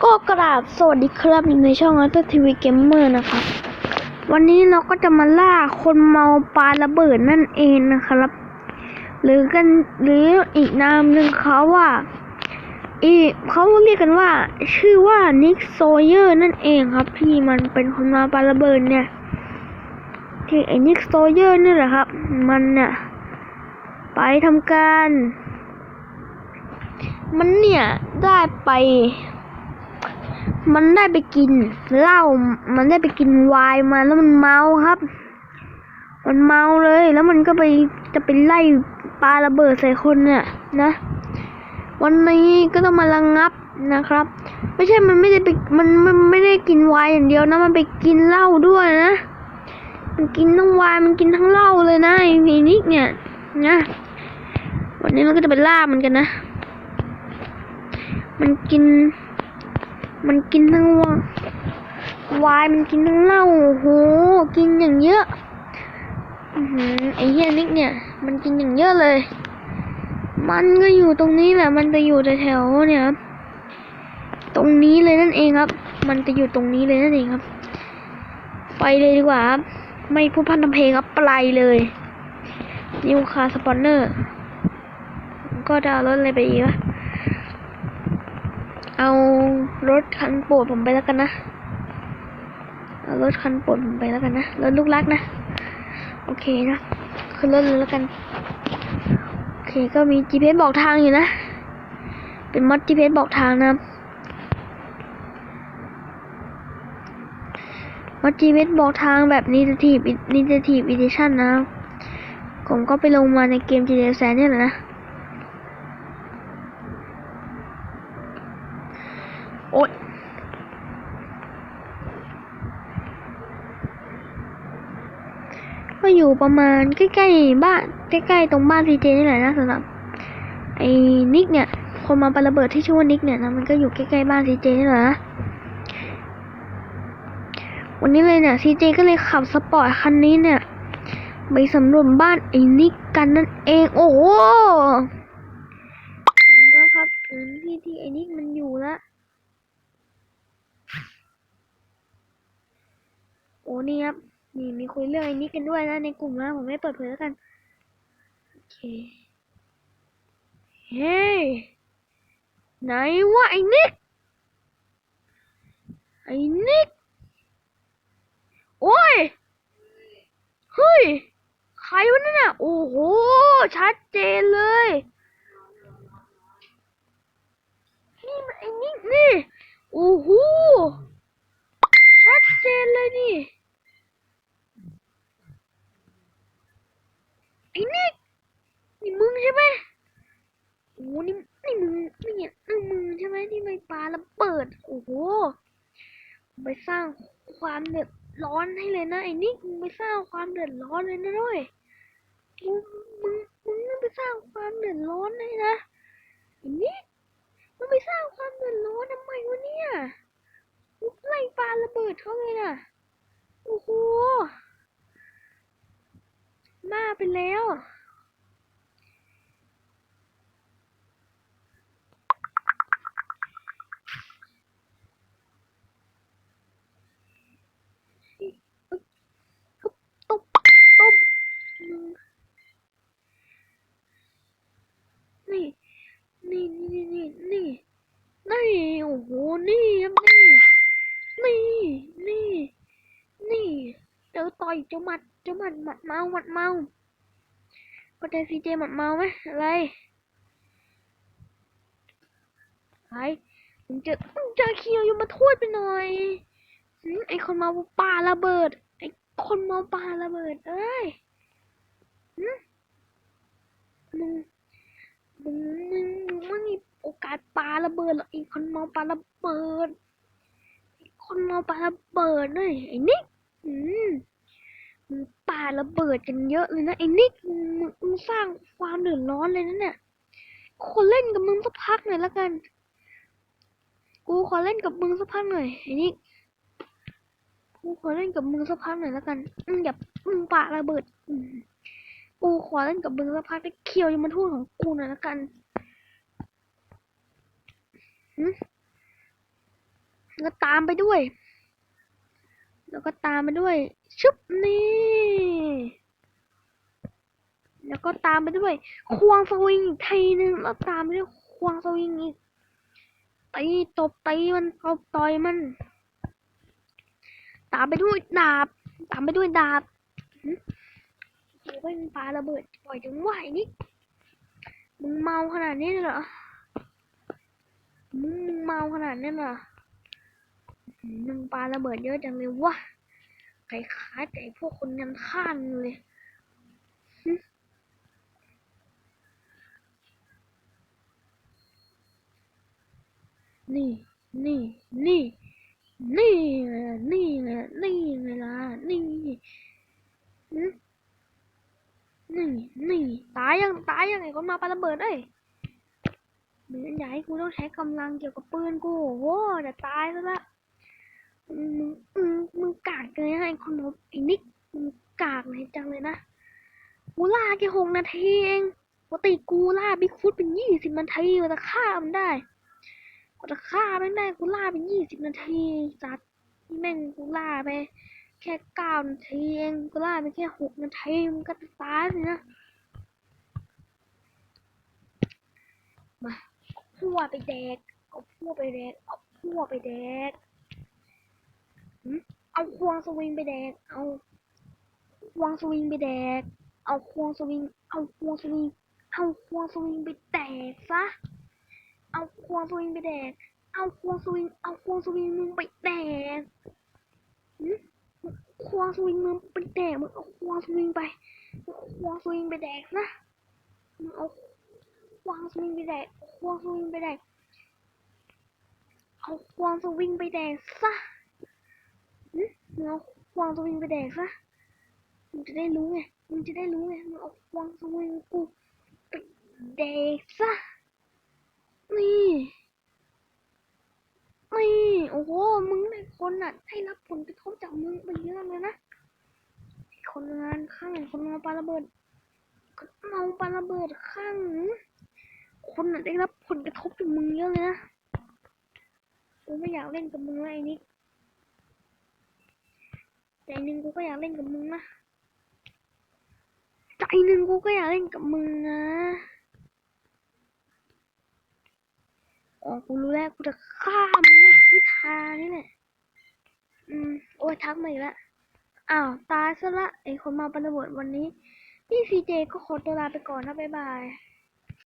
ก็กราบสวัสดีครับในช่องอัลเตอร์ทีวีเกมเมอร์นะครับ วันนี้เราก็จะมาล่าคนเมาปลาระเบิดนั่นเองนะครับ หรือกันหรืออีกนามหนึ่งเขาว่า อีเขาเรียกกันว่า ชื่อว่านิกโซเยอร์นั่นเองครับที่มันเป็นคนเมาปลาระเบิดเนี่ย ที่ไอ้นิกโซเยอร์นี่แหละครับ มันเนี่ยไปทำการ มันเนี่ยได้ไป มันได้ไปกินเหล้ามันได้ไปกินวน์มาแล้วมันเมาครับ มันเมาเลย แล้วมันก็ไปจะไปไล่ปาระเบิดใส่คนเนี่ยนะ วันนี้ก็ต้องมาระงงับนะครับ ไม่ใช่มันไม่ได้ไปมันมันไม่ได้กินวน์อย่างเดียวนะ มันไปกินเหล้าด้วยนะ มันกินทั้งวน์มันกินทั้งเหล้าเลยนะไอ้พีนิกเนี่ยนะวันนี้มันก็จะไปล่ามันกันนะ มันกิน มันกินทั้งวาวายมันกินทั้งเหล้าโอ้โหกินอย่างเยอะอือหือไอ้เหี้ยนิกเนี่ย มันกินอย่างเยอะเลย มันก็อยู่ตรงนี้แหละ มันจะอยู่แถวๆเนี่ยครับตรงนี้เลยนั่นเองครับ มันจะอยู่ตรงนี้เลยนั่นเองครับ ไปเลยดีกว่าครับ ไม่พูดพันทำเพลงครับไปเลยนิวคาสปอนเนอร์ ก็จะเอารถอะไรไปอีกวะ เอารถคันโปรดผมไปแล้วกันนะ เอารถคันโปรดผมไปแล้วกันนะ รถลูกรักนะ โอเคนะ ขึ้นรถเลยแล้วกัน โอเคก็มี GPS บอกทางอยู่นะ เป็นมอด GPS บอกทางนะครับมอด GPS บอกทางแบบ Native Native Edition นะครับผมก็ไปลงมาในเกม GTA San เนี่ยแหละนะ โอ๊ยก็อยู่ประมาณใกล้ๆบ้านใกล้ๆตรงบ้านซีเจนี่แหละนะสำหรับไอ้นิกเนี่ย คนมาปาระเบิดที่ชื่อว่านิกเนี่ยนะมันก็อยู่ใกล้ๆบ้านซีเจนี่แหละนะวันนี้เลยเนี่ยซีเจก็เลยขับสปอร์ตคันนี้เนี่ยไปสำรวจบ้านไอ้นิกกันนั่นเอง โอ้โหถึงแล้วครับถึงที่ที่ไอ้นิกมันอยู่แล้ว โอ้ นี่ครับ นี่มีคุยเรื่องไอ้นี้กันด้วยนะในกลุ่มนะผมไม่เปิดเผยแล้วกัน โอเค เฮ้ยไหนวะไอ้นิก ไอ้นิก โอ้ย เฮ้ย ใครวะนั่นน่ะ โอ้โห ชัดเจนเลย นี่มันไอ้นิกนี่ โอ้โห ชัดเจนเลยนี่ ไอ้นิกนี่มึงใช่ไหมโอ้นี่นี่มึงนี่เนี่ยนี่ มึงใช่ไหมที่ไปปาระเบิด โอ้โห ไปสร้างความเดือดร้อนให้เลยนะไอ้นิกมึงไปสร้างความเดือดร้อนเลยนะด้วยมึงมึงมึงไปสร้างความเดือดร้อนเลยนะไอ้นิกมึงไปสร้างความเดือดร้อนทำไมวะเนี่ยมึงไล่ปาระเบิดเขาเลยนะโอ้โหมาไปแล้ว ตุ๊บตุ๊บตุ๊บนี่ นี่นี่นี่นี่นี่โอ้โห นี่ครับนี่ นี่ นี่ นี่เจอต่อยเจ้าหมัดเจ้าหมัดหมัดเมาหมัดเมาก็ได้ซีเจหมัดเมาไหมอะไรไอ้มึงจอมึงจอเคียวอยู่มาทูดไปหน่อยหืมไอคนเมาปาระเบิด ไอคนเมาปาระเบิด เอ้ยหืมมึงมึงมึงมึงไม่มีโอกาสปาระเบิดหรอกไอคนเมาปาระเบิดไอคนเมาปาระเบิดเลยไอ้นิกอืม ป่าระเบิดกันเยอะเลยนะไอ้นิกมึงสร้างความเดือดร้อนเลยนะเนี่ยคนเล่นกับมึงสักพักหน่อยละกัน กูขอเล่นกับมึงสักพักหน่อยไอ้นิกกูขอเล่นกับมึงสักพักหน่อยละกันอืมอย่ามึงป่าระเบิดกูขอเล่นกับมึงสักพักได้เคียวอยามาทูดของกูหน่อยละกันหืมแล้วก็ตามไปด้วย แล้วก็ตามไปด้วยชึบนี่ แล้วก็ตามไปด้วย ควงสวิงอีกทีนึงแล้วตามไปด้วยควงสวิงอีกตีตบตีมันตบต่อยมัน ตามไปด้วยดาบ ตามไปด้วยดาบหึโอ้ยมันปาระเบิดปล่อยจังไหวนี่มึงเมาขนาดนี้เลยเหรอมึงเมาขนาดนี้เหรอ มมึงปาระเบิดเยอะจังเลยวะคล้ายๆแต่ไอ้พวกคนยันข้านเลยนี่ นี่ นี่ นี่ไงล่ะนี่ไงล่ะนี่ไงล่ะนี่นี่ นี่ ตายยัง ตายยังไงคนมาปาระเบิดเอ้ยเหมือนอยากให้กูต้องใช้กำลังเกี่ยวกับปืนกู โอ้โหจะตายซะละ มึงมึงมึงกากเลยนะไอ้คนบอกไอ้นิกมึงกากเลยจังเลยนะกูล่าแค่หกนาทีเองปกติกูล่าบิ๊กฟุตเป็นยี่สิบนาทีกว่าจะฆ่ามันได้กว่าจะฆ่ามันได้กูล่าเป็นยี่สิบนาทีจัดนี่แม่งกูล่าไป แค่เก้านาทีเองกูล่าไปแค่หกนาทีมันก็จะตายสินะมาพั่วไปแดกเอาพั่วไปแดกเอาพั่วไปแดก เอาควงสวิงไปแดก เอาควงสวิงไปแดก เอาควงสวิง เอาควงสวิง เอาควงสวิงไปแดกซะ เอาควงสวิงไปแดก เอาควงสวิง เอาควงสวิงมึงไปแดกควงสวิงมึงไปแดกมึงเอาควงสวิงไปควงสวิงไปแดกนะมึงเอาควงสวิงไปแดกควงสวิงไปแดกเอาควงสวิงไปแดกซะ เอาควงสวิงไปแดกซะมึงจะได้รู้ไงมึงจะได้รู้ไงมึงเอาควงสวิงกูไปแดกซะนี่นี่โอ้โหมึงในคนน่ะได้รับผลกระทบจากมึงไปเยอะเลยนะคนงานข้างคนเมาปาระเบิดคนเมาปาระเบิดข้างคนน่ะได้รับผลกระทบจากมึงเยอะเลยนะกูไม่อยากเล่นกับมึงแล้วไอ้นิก หนึ่งกูก็อยากเล่นกับมึงนะใจหนึ่งกูก็อยากเล่นกับมึงนะอ๋อกูรู้แล้วกูจะฆ่ามึงในทิศทางนี่แหละอืมโอ้ยทักมาอีกแล้วอ้าวตายซะละไอคนมาประบิดวันนี้พี่ซีเจก็ขอตัวลาไปก่อนนะบ๊ายบาย